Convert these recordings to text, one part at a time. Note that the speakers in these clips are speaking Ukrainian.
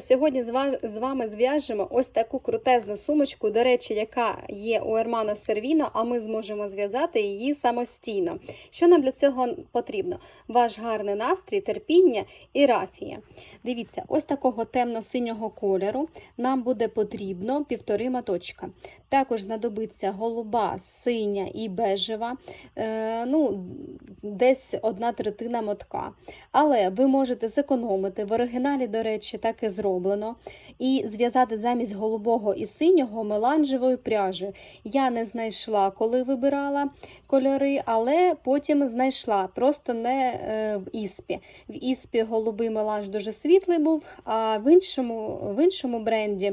Сьогодні з вами зв'яжемо ось таку крутезну сумочку, до речі, яка є у Ермано Сервіно, а ми зможемо зв'язати її самостійно. Що нам для цього потрібно? Ваш гарний настрій, терпіння і рафія. Дивіться, ось такого темно-синього кольору нам буде потрібно півтори моточка. Також знадобиться голуба, синя і бежева, е, ну, десь одна третина мотка. Але ви можете зекономити. В оригіналі, до речі, так і зроблено. І зв'язати замість голубого і синього меланжевою пряжею. Я не знайшла, коли вибирала кольори, але потім знайшла, просто не е, в іспі. В іспі голубий меланж дуже світлий був, а в іншому, в іншому бренді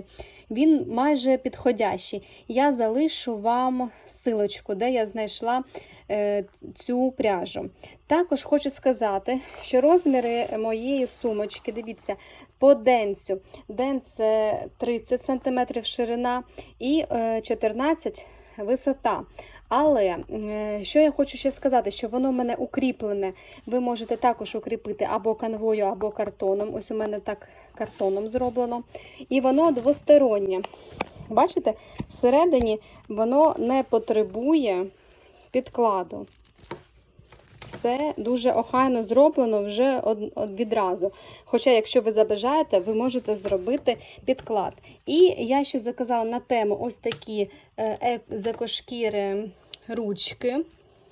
він майже підходящий. Я залишу вам силочку, де я знайшла цю пряжу. Також хочу сказати, що розміри моєї сумочки, дивіться, по денцю. Ден це 30 см ширина і е, 14 висота. Але е, що я хочу ще сказати, що воно в мене укріплене. Ви можете також укріпити або канвою, або картоном. Ось у мене так картоном зроблено. І воно двостороннє. Бачите, всередині воно не потребує підкладу. Все дуже охайно зроблено вже відразу. Хоча, якщо ви забажаєте, ви можете зробити підклад. І я ще заказала на тему ось такі е, е- з екошкіри ручки.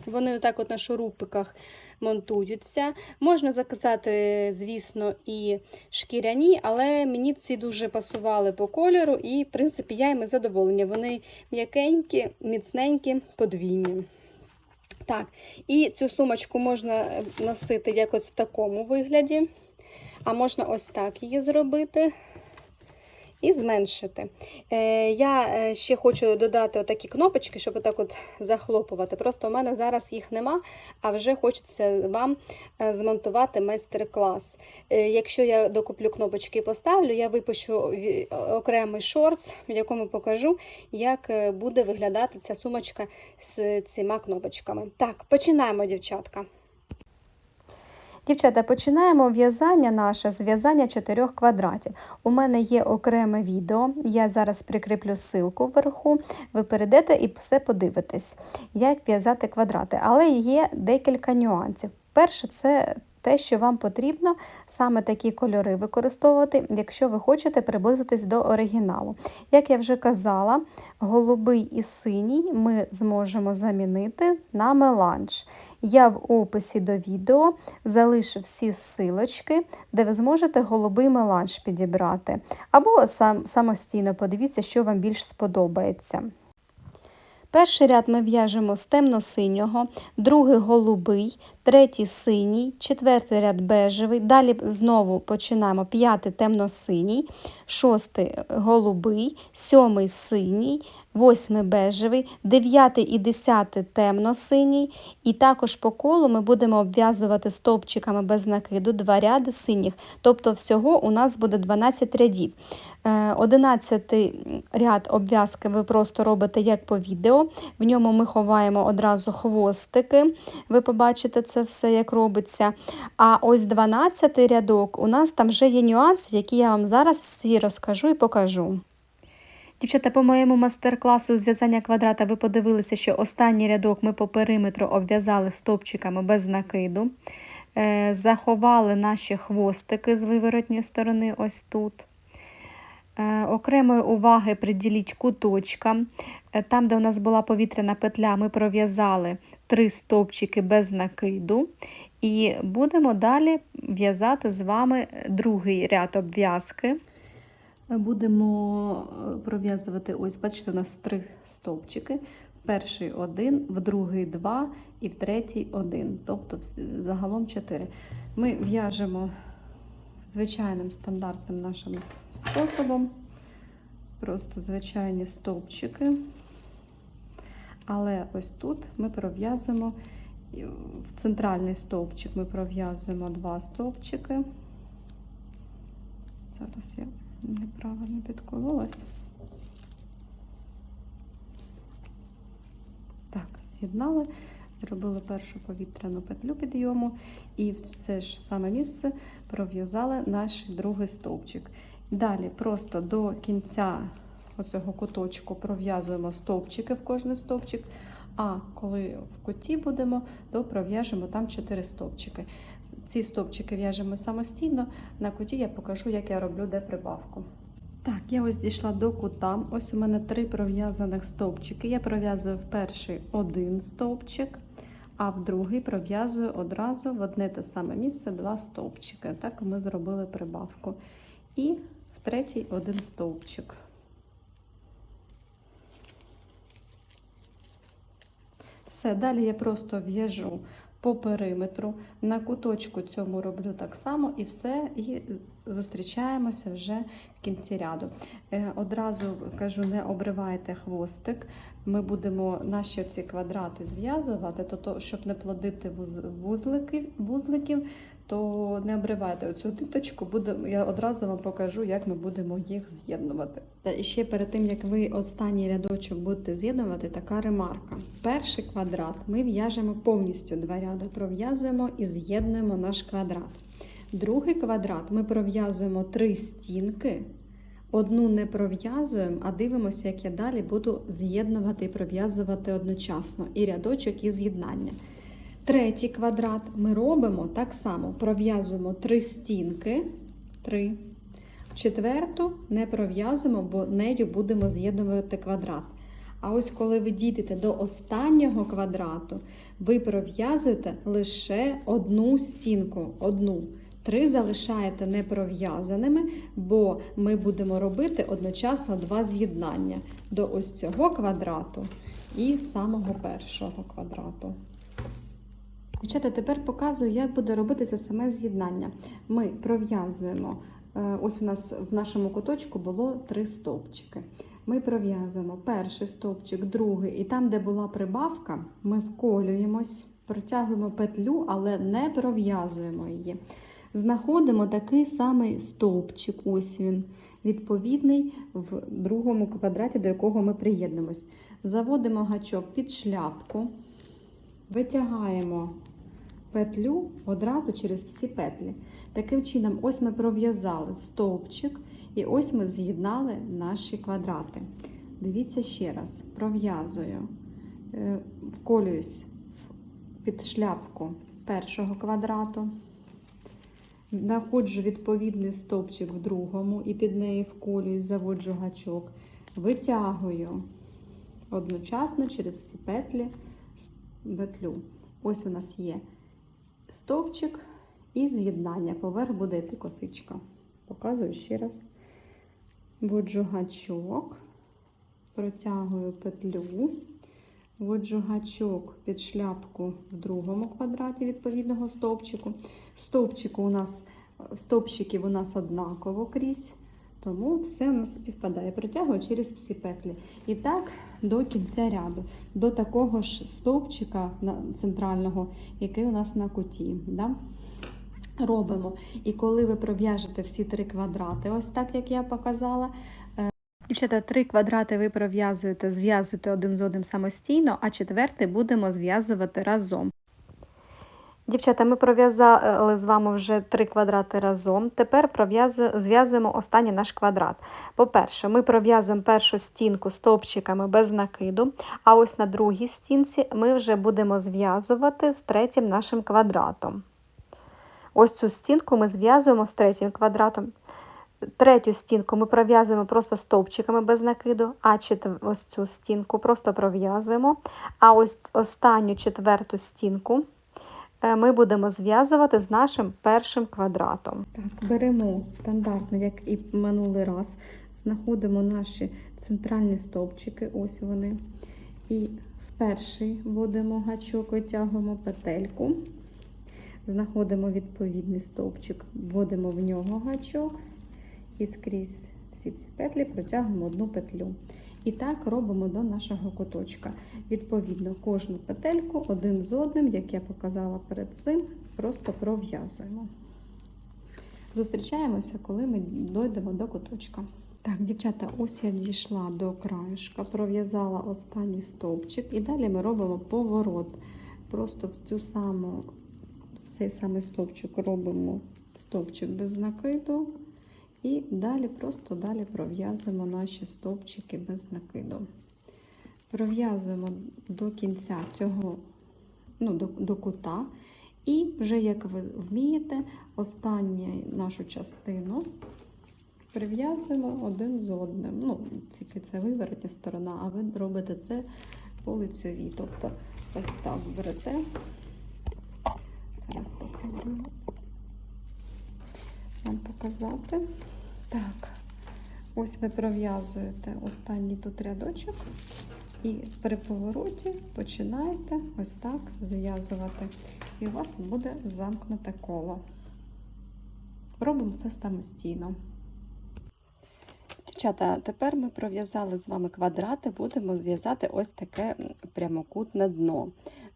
Вони отак от на шурупиках монтуються. Можна заказати, звісно, і шкіряні, але мені ці дуже пасували по кольору, і, в принципі, я їм задоволення. Вони м'якенькі, міцненькі, подвійні. Так, і цю сумочку можна носити якось в такому вигляді, а можна ось так її зробити і зменшити. Е, я е, ще хочу додати отакі кнопочки, щоб отак от захлопувати. Просто у мене зараз їх нема, а вже хочеться вам е, змонтувати майстер-клас. Якщо я докуплю кнопочки і поставлю, я випущу окремий шортс, в якому покажу, як буде виглядати ця сумочка з цими кнопочками. Так, починаємо, дівчатка. Дівчата, починаємо в'язання наше з в'язання чотирьох квадратів. У мене є окреме відео, я зараз прикріплю ссылку вверху, ви перейдете і все подивитесь, як в'язати квадрати. Але є декілька нюансів. Перше, це те, що вам потрібно саме такі кольори використовувати, якщо ви хочете приблизитись до оригіналу. Як я вже казала, голубий і синій ми зможемо замінити на меланж. Я в описі до відео залишу всі ссылочки, де ви зможете голубий меланж підібрати. Або сам, самостійно подивіться, що вам більш сподобається. Перший ряд ми в'яжемо з темно-синього, другий голубий, третій синій, четвертий ряд бежевий. Далі знову починаємо п'ятий темно-синій, шостий голубий, сьомий синій, восьмий бежевий, дев'ятий і десятий темно-синій. І також по колу ми будемо обв'язувати стовпчиками без накиду два ряди синіх. Тобто всього у нас буде 12 рядів. Е, 11 ряд обв'язки ви просто робите як по відео. В ньому ми ховаємо одразу хвостики. Ви побачите це все, як робиться. А ось 12 рядок у нас там вже є нюанси, які я вам зараз всі розкажу і покажу. Дівчата, по моєму мастер-класу зв'язання квадрата ви подивилися, що останній рядок ми по периметру обв'язали стовпчиками без накиду. Е, Заховали наші хвостики з виворотньої сторони ось тут. Е, Окремої уваги приділіть куточкам. Е, Там, де у нас була повітряна петля, ми пров'язали три стовпчики без накиду. І будемо далі в'язати з вами другий ряд обв'язки. Будемо е, пров'язувати, ось, бачите, у нас три стовпчики. В перший один, в другий два і в третій один. Тобто загалом чотири. Ми в'яжемо звичайним стандартним нашим способом. Просто звичайні стовпчики. Але ось тут ми пров'язуємо в центральний стовпчик ми пров'язуємо два стовпчики. Зараз я неправильно підкололась. Так, з'єднали, зробили першу повітряну петлю підйому і в це ж саме місце пров'язали наш другий стовпчик. Далі просто до кінця оцього куточку пров'язуємо стовпчики в кожний стовпчик. А коли в куті будемо, то пров'яжемо там 4 стовпчики. Ці стовпчики в'яжемо самостійно. На куті я покажу, як я роблю де прибавку. Так, я ось дійшла до кута. Ось у мене три пров'язаних стовпчики. Я пров'язую в перший один стовпчик, а в другий пров'язую одразу в одне те саме місце два стовпчики. Так ми зробили прибавку. І в третій один стовпчик. Все, далі я просто в'яжу по периметру. На куточку цьому роблю так само і все, і зустрічаємося вже в кінці ряду. Е, Одразу кажу, не обривайте хвостик. Ми будемо наші ці квадрати зв'язувати, то, щоб не плодити вузликів, вузликів, то не обривайте оцю диточку. Буде, я одразу вам покажу, як ми будемо їх з'єднувати. І ще перед тим, як ви останній рядочок будете з'єднувати, така ремарка. Перший квадрат ми в'яжемо повністю два ряди, пров'язуємо і з'єднуємо наш квадрат. Другий квадрат ми пров'язуємо три стінки. Одну не пров'язуємо, а дивимося, як я далі буду з'єднувати і пров'язувати одночасно і рядочок і з'єднання. Третій квадрат ми робимо так само: пров'язуємо три стінки, три. Четверту не пров'язуємо, бо нею будемо з'єднувати квадрат. А ось коли ви дійдете до останнього квадрату, ви пров'язуєте лише одну стінку. Одну. Три залишаєте не пров'язаними, бо ми будемо робити одночасно два з'єднання до ось цього квадрату і самого першого квадрату. Дівчата, тепер показую, як буде робитися саме з'єднання. Ми пров'язуємо, е, ось у нас в нашому куточку було три стовпчики. Ми пров'язуємо перший стовпчик, другий, і там, де була прибавка, ми вколюємось, протягуємо петлю, але не пров'язуємо її. Знаходимо такий самий стовпчик, ось він, відповідний в другому квадраті, до якого ми приєднуємось. Заводимо гачок під шляпку, витягаємо петлю одразу через всі петлі. Таким чином, ось ми пров'язали стовпчик, і ось ми з'єднали наші квадрати. Дивіться ще раз, пров'язую, е, вколююсь під шляпку першого квадрату. Знаходжу відповідний стовпчик в другому і під неї вколююсь, заводжу гачок, витягую одночасно через всі петлі петлю. Ось у нас є стовпчик і з'єднання. Поверх буде йти косичка. Показую ще раз. Воджу гачок, протягую петлю, воджу гачок під шляпку в другому квадраті відповідного стовпчику. Стовпчику у нас, стовпчиків у нас однаково крізь, тому все у нас співпадає. Протягую через всі петлі. І так до кінця ряду, до такого ж стовпчика центрального, який у нас на куті. Да? Робимо. І коли ви пров'яжете всі три квадрати, ось так як я показала. Дівчата, три квадрати ви пров'язуєте, зв'язуєте один з одним самостійно, а четвертий будемо зв'язувати разом. Дівчата, ми пров'язали з вами вже три квадрати разом. Тепер зв'язуємо останній наш квадрат. По-перше, ми пров'язуємо першу стінку стовпчиками без накиду, а ось на другій стінці ми вже будемо зв'язувати з третім нашим квадратом. Ось цю стінку ми зв'язуємо з третім квадратом. Третю стінку ми пров'язуємо просто стовпчиками без накиду, а ось цю стінку просто пров'язуємо. А ось останню четверту стінку е, ми будемо зв'язувати з нашим першим квадратом. Так, беремо стандартно, як і минулий раз, знаходимо наші центральні стовпчики, ось вони. І в перший вводимо гачок, витягуємо петельку, знаходимо відповідний стовпчик, вводимо в нього гачок і скрізь всі ці петлі протягуємо одну петлю. І так робимо до нашого куточка. Відповідно, кожну петельку один з одним, як я показала перед цим, просто пров'язуємо. Зустрічаємося, коли ми дійдемо до куточка. Так, дівчата, ось я дійшла до краєшка, пров'язала останній стовпчик, і далі ми робимо поворот. Просто в цю саму, в цей самий стовпчик робимо стовпчик без накиду І далі просто далі пров'язуємо наші стовпчики без накиду. Пров'язуємо до кінця цього, ну, до, до кута. І вже, як ви вмієте, останню нашу частину прив'язуємо один з одним. Ну, тільки це виворотня сторона, а ви робите це по лицьовій. Тобто ось так берете. Зараз попробую вам показати. Так, ось ви пров'язуєте останній тут рядочок. І при повороті починаєте ось так зв'язувати. І у вас буде замкнуте коло. Робимо це самостійно. Дівчата, тепер ми пров'язали з вами квадрати, будемо зв'язати ось таке прямокутне дно.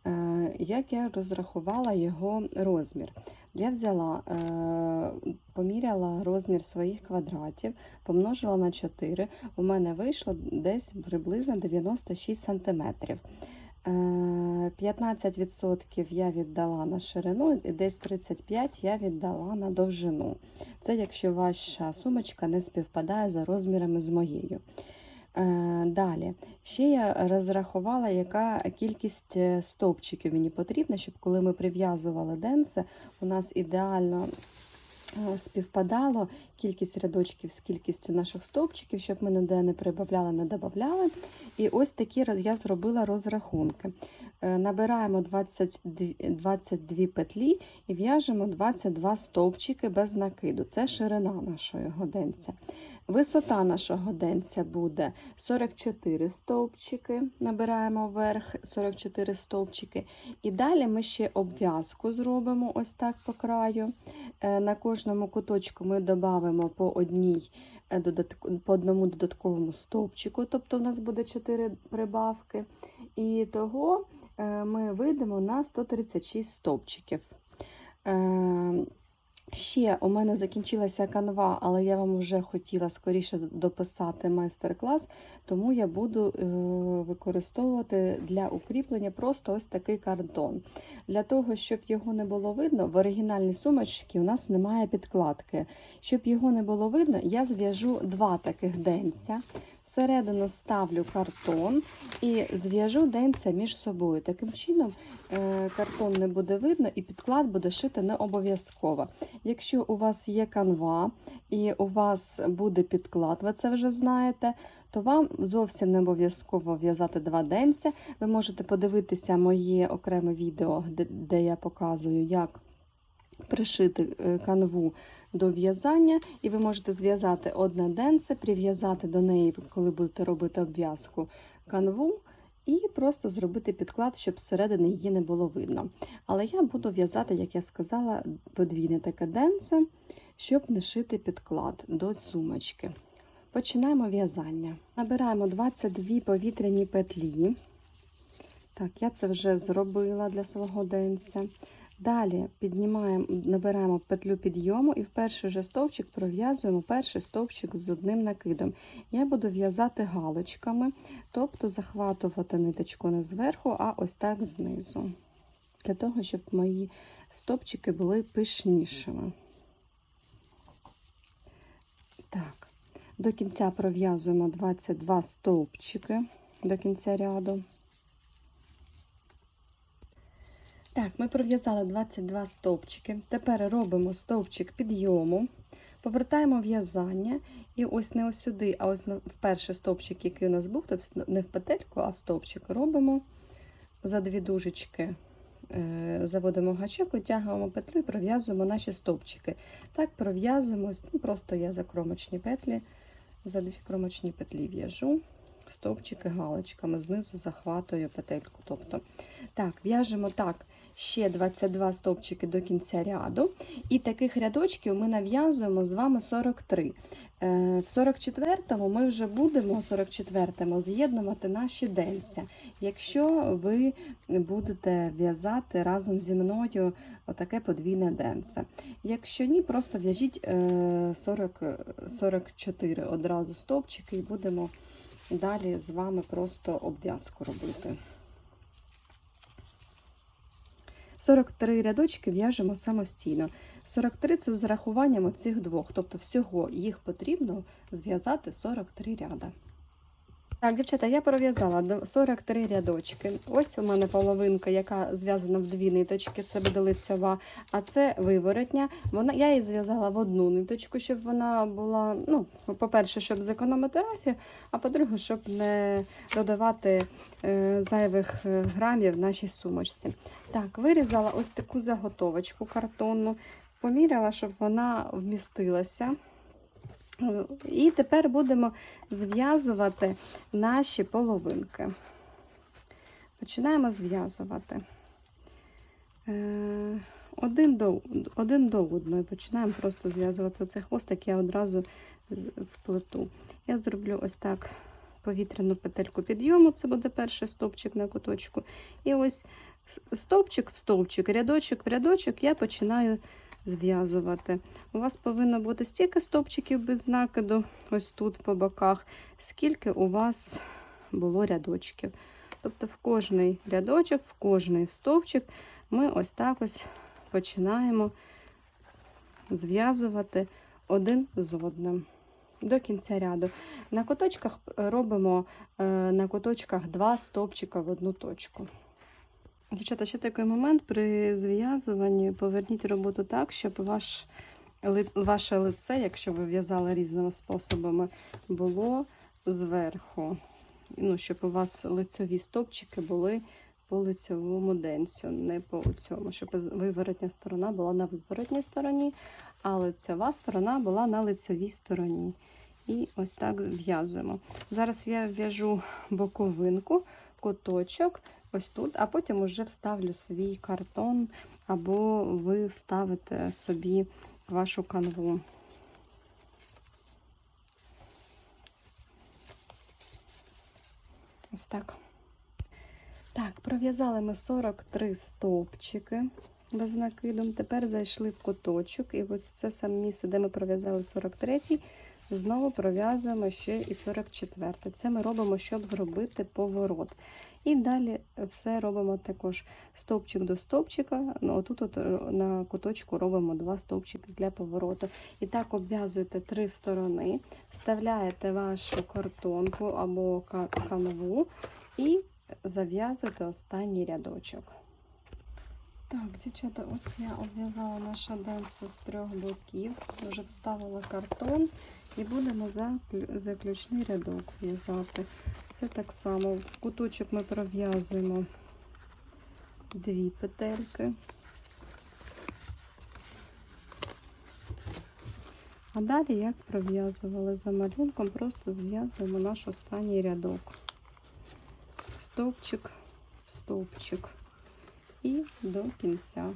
Е, Як я розрахувала його розмір? Я взяла, е, поміряла розмір своїх квадратів, помножила на 4. У мене вийшло десь приблизно 96 см. 15% я віддала на ширину і десь 35% я віддала на довжину. Це якщо ваша сумочка не співпадає за розмірами з моєю. Е, Далі, ще я розрахувала, яка кількість е, стовпчиків мені потрібна, щоб коли ми прив'язували денце, у нас ідеально е, співпадало кількість рядочків з кількістю наших стовпчиків, щоб ми ніде не прибавляли, не додавали. І ось такі я зробила розрахунки. Набираємо 22, 22 петлі і в'яжемо 22 стовпчики без накиду. Це ширина нашого годенця. Висота нашого денця буде 44 стовпчики, набираємо вверх 44 стовпчики. І далі ми ще обв'язку зробимо ось так по краю. Е, На кожному куточку ми додамо по, одній, е, по одному додатковому стовпчику, тобто у нас буде 4 прибавки. І того е, ми вийдемо на 136 стовпчиків. Ще у мене закінчилася канва, але я вам вже хотіла скоріше дописати майстер-клас, тому я буду е, використовувати для укріплення просто ось такий картон. Для того, щоб його не було видно, в оригінальній сумочці у нас немає підкладки. Щоб його не було видно, я зв'яжу два таких денця. Всередину ставлю картон і зв'яжу денця між собою. Таким чином е, картон не буде видно і підклад буде шити не обов'язково. Якщо у вас є канва і у вас буде підклад, ви це вже знаєте, то вам зовсім не обов'язково в'язати два денця. Ви можете подивитися моє окреме відео, де, де я показую, як пришити е, канву до в'язання, і ви можете зв'язати одне денце, прив'язати до неї, коли будете робити обв'язку канву. І просто зробити підклад, щоб зсередини її не було видно. Але я буду в'язати, як я сказала, подвійне таке денце, щоб не шити підклад до сумочки. Починаємо в'язання. Набираємо 22 повітряні петлі. Так, я це вже зробила для свого денця. Далі піднімаємо, набираємо петлю підйому і в перший же стовпчик пров'язуємо перший стовпчик з одним накидом. Я буду в'язати галочками, тобто захватувати ниточку не зверху, а ось так знизу. Для того, щоб мої стовпчики були пишнішими. Так, до кінця пров'язуємо 22 стовпчики до кінця ряду. Так, ми пров'язали 22 стовпчики. Тепер робимо стовпчик підйому, повертаємо в'язання. І ось не ось сюди, а ось в перший стовпчик, який у нас був, тобто не в петельку, а в стовпчик робимо за дві дужечки. е, Заводимо гачок, витягуємо петлю і пров'язуємо наші стовпчики. Так, пров'язуємо, ну, просто я за кромочні петлі, за дві кромочні петлі в'яжу стовпчики галочками, знизу захватую петельку. Тобто, так, в'яжемо так ще 22 стовпчики до кінця ряду. І таких рядочків ми нав'язуємо з вами 43. Е, В 44-му ми вже будемо 44-му з'єднувати наші денця. Якщо ви будете в'язати разом зі мною отаке подвійне денце. Якщо ні, просто в'яжіть е, 40, 44 одразу стовпчики і будемо далі з вами просто обв'язку робити. 43 рядочки в'яжемо самостійно. 43 це з рахуванням оцих двох, тобто всього їх потрібно зв'язати 43 ряда. Так, дівчата, я пров'язала до- 43 рядочки. Ось у мене половинка, яка зв'язана в дві ниточки, це буде лицьова, а це виворотня. Вона, я її зв'язала в одну ниточку, щоб вона була, ну, по-перше, щоб зекономити рафію, а по-друге, щоб не додавати е, зайвих е, грамів в нашій сумочці. Так, вирізала ось таку заготовочку картонну, поміряла, щоб вона вмістилася. І тепер будемо зв'язувати наші половинки. Починаємо зв'язувати. Е, Один до, один до одної починаємо просто зв'язувати. Оцей хвостик я одразу вплету. Я зроблю ось так повітряну петельку підйому, це буде перший стовпчик на куточку. І ось стовпчик в стовпчик, рядочок в рядочок я починаю зв'язувати. У вас повинно бути стільки стовпчиків без накиду, ось тут по боках, скільки у вас було рядочків. Тобто в кожний рядочок, в кожний стовпчик ми ось так ось починаємо зв'язувати один з одним до кінця ряду. На куточках робимо е, на куточках два стовпчика в одну точку. Дівчата, ще такий момент при зв'язуванні поверніть роботу так, щоб ваш, ваше лице, якщо ви в'язали різними способами, було зверху. Ну, щоб у вас лицьові стовпчики були по лицьовому денцю, не по цьому, щоб виворотня сторона була на виворотній стороні, а лицьова сторона була на лицьовій стороні. І ось так в'язуємо. Зараз я в'яжу боковинку, куточок, ось тут, а потім уже вставлю свій картон, або ви вставите собі вашу канву. Ось так. Так, пров'язали ми 43 стовпчики без накиду. Тепер зайшли в куточок, і ось це саме місце, де ми пров'язали 43 знову пров'язуємо ще і 44 Це ми робимо, щоб зробити поворот. І далі все робимо також стовпчик до стовпчика. Ну, отут от на куточку робимо два стовпчики для повороту. І так обв'язуєте три сторони, вставляєте вашу картонку або канву і зав'язуєте останній рядочок. Так, дівчата, ось я обв'язала наше денце з трьох боків, вже вставила картон і будемо заключний рядок в'язати. Все так само. В куточок ми пров'язуємо дві петельки. А далі, як пров'язували за малюнком, просто зв'язуємо наш останній рядок. Стовпчик, стовпчик і до кінця.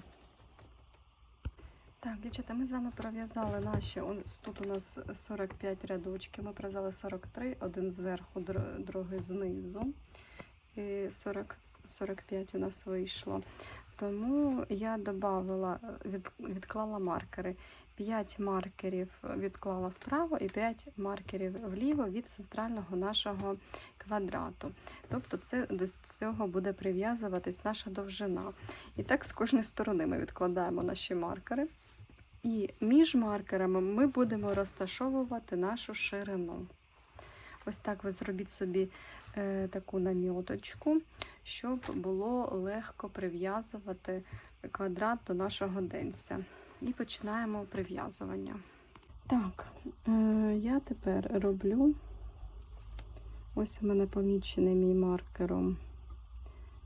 Так, дівчата, ми з вами пров'язали наші, ось тут у нас 45 рядочків, ми пров'язали 43, один зверху, другий знизу. І 40, 45 у нас вийшло. Тому я додавала, від, відклала маркери. 5 маркерів відклала вправо і 5 маркерів вліво від центрального нашого квадрату. Тобто це до цього буде прив'язуватись наша довжина. І так з кожної сторони ми відкладаємо наші маркери. І між маркерами ми будемо розташовувати нашу ширину. Ось так ви зробіть собі е, таку наміточку, щоб було легко прив'язувати квадрат до нашого денця. І починаємо прив'язування. Так, е, я тепер роблю. Ось у мене помічений мій маркером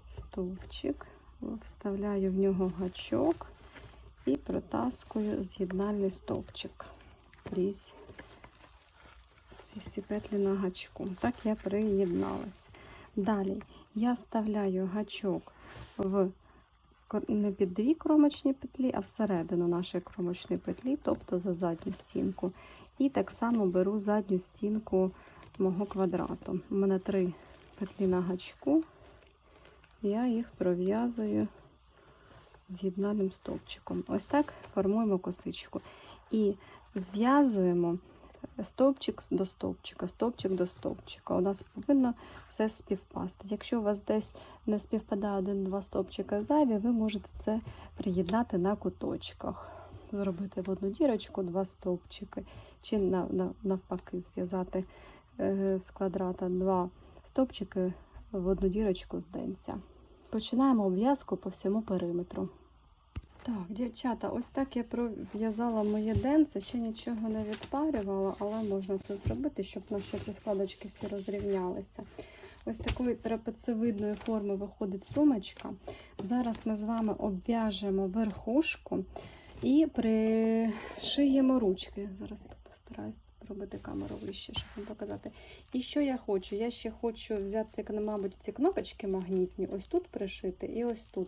стовпчик. Вставляю в нього гачок і протаскую з'єднальний стовпчик крізь ці всі петлі на гачку. Так я приєдналась. Далі я вставляю гачок в не під дві кромочні петлі, а всередину нашої кромочної петлі, тобто за задню стінку. І так само беру задню стінку мого квадрату. У мене три петлі на гачку. Я їх пров'язую з'єднальним стовпчиком. Ось так формуємо косичку. І зв'язуємо стовпчик до стовпчика, стовпчик до стовпчика. У нас повинно все співпасти. Якщо у вас десь не співпадає один-два стовпчика зайві, ви можете це приєднати на куточках. Зробити в одну дірочку два стовпчики, чи на- на- навпаки зв'язати е, з квадрата два стовпчики в одну дірочку з денця. Починаємо обв'язку по всьому периметру. Так, дівчата, ось так я пров'язала моє денце, ще нічого не відпарювала, але можна це зробити, щоб наші ці складочки всі розрівнялися. Ось такої трапецевидної форми виходить сумочка. Зараз ми з вами обв'яжемо верхушку і пришиємо ручки. Зараз постараюсь зробити камеру вище, щоб вам показати. І що я хочу? Я ще хочу взяти, мабуть, ці кнопочки магнітні, ось тут пришити і ось тут.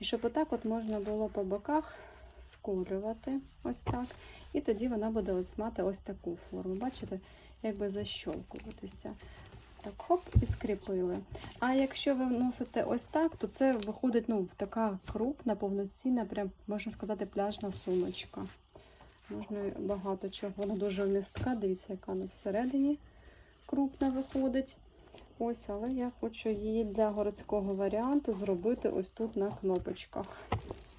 І щоб отак от можна було по боках сколювати, ось так. І тоді вона буде ось мати ось таку форму. Бачите, якби защолкуватися. Так, хоп, і скріпили. А якщо ви носите ось так, то це виходить ну, така крупна, повноцінна, прям, можна сказати, пляжна сумочка. Можна багато чого. Вона дуже вмістка. Дивіться, яка вона всередині крупна виходить. Ось, але я хочу її для городського варіанту зробити ось тут на кнопочках.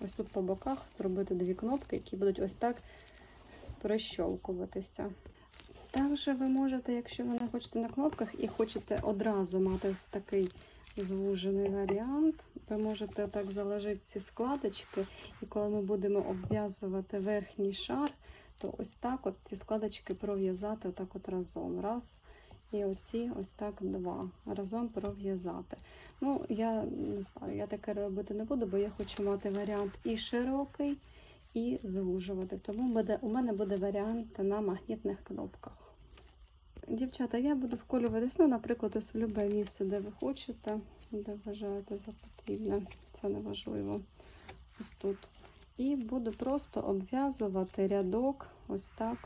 Ось тут по боках зробити дві кнопки, які будуть ось так прищолкуватися. Також ви можете, якщо ви не хочете на кнопках і хочете одразу мати ось такий звужений варіант, ви можете так заложити ці складочки, і коли ми будемо обв'язувати верхній шар, то ось так от ці складочки пров'язати отак от разом. Раз. І оці ось так два. Разом пров'язати. Ну, я не знаю, я таке робити не буду, бо я хочу мати варіант і широкий, і звужувати. Тому буде, у мене буде варіант на магнітних кнопках. Дівчата, я буду вколюватись, ну, наприклад, ось в любе місце, де ви хочете, де вважаєте за потрібне. Це не важливо. Ось тут. І буду просто обв'язувати рядок ось так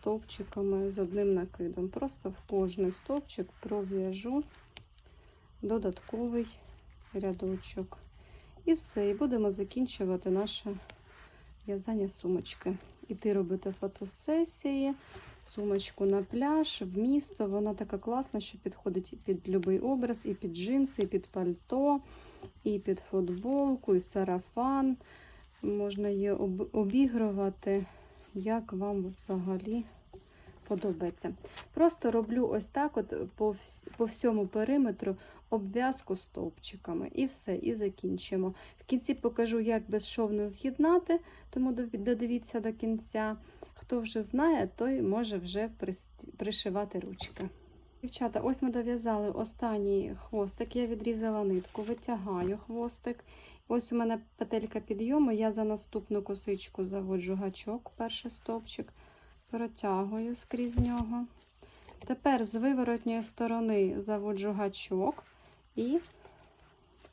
стовпчиками з одним накидом. Просто в кожний стовпчик пров'яжу додатковий рядочок. І все. І будемо закінчувати наше в'язання сумочки. Іти робити фотосесії, сумочку на пляж, в місто. Вона така класна, що підходить під будь-який образ, і під джинси, і під пальто, і під футболку, і сарафан. Можна її обігрувати, як вам взагалі подобається. Просто роблю ось так, от по, вс- по всьому периметру обв'язку стовпчиками. І все, і закінчимо. В кінці покажу, як безшовно з'єднати, тому додивіться до кінця. Хто вже знає, той може вже пришивати ручки. Дівчата, ось ми дов'язали останній хвостик. Я відрізала нитку, витягаю хвостик. Ось у мене петелька підйому. Я за наступну косичку заводжу гачок, перший стовпчик, протягую скрізь нього. Тепер з виворотньої сторони заводжу гачок і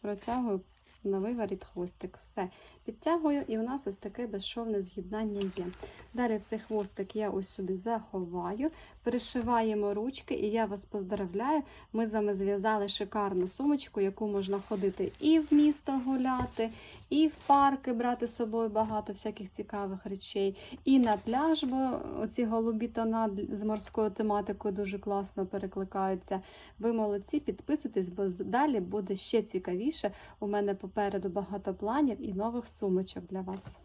протягую на виворіт хвостик. Все, підтягую, і у нас ось таке безшовне з'єднання є. Далі цей хвостик я ось сюди заховаю, пришиваємо ручки, і я вас поздравляю. Ми з вами зв'язали шикарну сумочку, яку можна ходити і в місто гуляти, і в парки брати з собою багато всяких цікавих речей, і на пляж, бо оці голубі тона з морською тематикою дуже класно перекликаються. Ви молодці, підписуйтесь, бо далі буде ще цікавіше. У мене попереду багато планів і нових сумочок для вас.